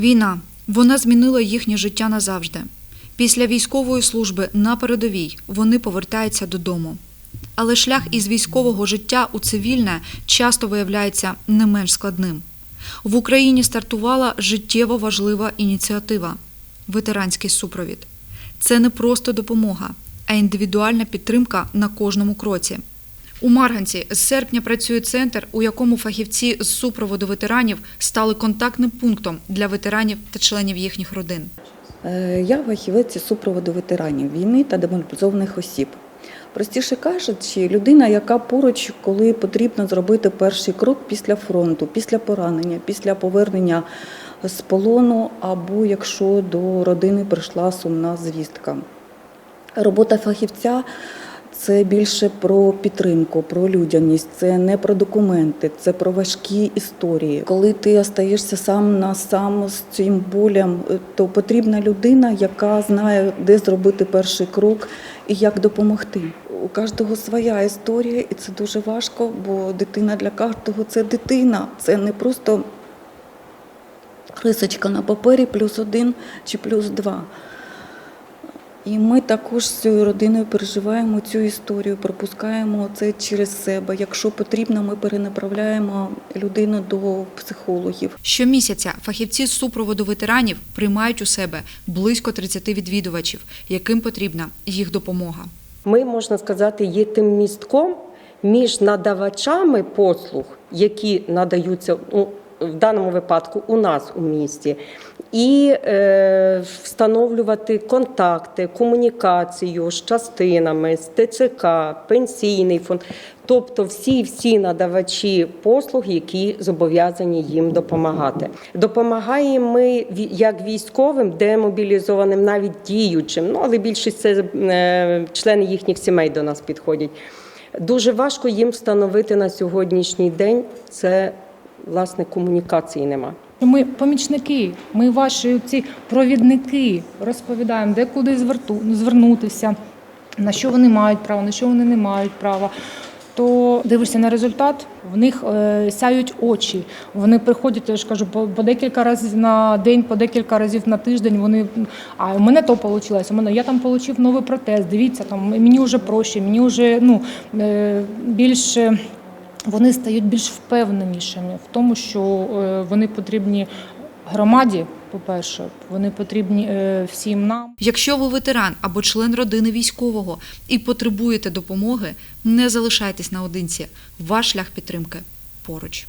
Війна вона змінила їхнє життя назавжди. Після військової служби на передовій вони повертаються додому. Але шлях із військового життя у цивільне часто виявляється не менш складним. В Україні стартувала життєво важлива ініціатива ветеранський супровід. Це не просто допомога, а індивідуальна підтримка на кожному кроці. У Марганці з серпня працює центр, у якому фахівці з супроводу ветеранів стали контактним пунктом для ветеранів та членів їхніх родин. Е, Я фахівець із супроводу ветеранів війни та демобілізованих осіб. Простіше кажучи, людина, яка поруч, коли потрібно зробити перший крок після фронту, після поранення, після повернення з полону, або якщо до родини прийшла сумна звістка. Робота фахівця це більше про підтримку, про людяність, це не про документи, це про важкі історії. Коли ти остаєшся сам на сам з цим болем, то потрібна людина, яка знає, де зробити перший крок і як допомогти. У кожного своя історія, і це дуже важко, бо дитина для кожного це дитина, це не просто рисочка на папері плюс один чи плюс два. І ми також з цією родиною переживаємо цю історію, пропускаємо це через себе. Якщо потрібно, ми перенаправляємо людину до психологів. Щомісяця фахівці з супроводу ветеранів приймають у себе близько 30 відвідувачів, яким потрібна їх допомога. Ми, можна сказати, є тим містком між надавачами послуг, які надаються ну, в даному випадку у нас у місті, і е, встановлювати контакти, комунікацію з частинами, з ТЦК, пенсійний фонд, тобто всі всі надавачі послуг, які зобов'язані їм допомагати. Допомагаємо ми як військовим, демобілізованим, навіть діючим. Ну але більшість це е, члени їхніх сімей до нас підходять. Дуже важко їм встановити на сьогоднішній день це власне комунікації нема. Ми помічники, ми ваші ці провідники розповідаємо, де куди зверту- звернутися, на що вони мають право, на що вони не мають права. То дивишся на результат, в них е, сяють очі. Вони приходять, я ж кажу, по, по декілька разів на день, по декілька разів на тиждень. Вони а у мене то вийшло, у мене я там отримав новий протез. Дивіться, там мені вже проще, мені вже ну е, більше вони стають більш впевненішими в тому, що е, вони потрібні громаді. По-перше, вони потрібні е, всім нам. Якщо ви ветеран або член родини військового і потребуєте допомоги, не залишайтесь наодинці. Ваш шлях підтримки поруч.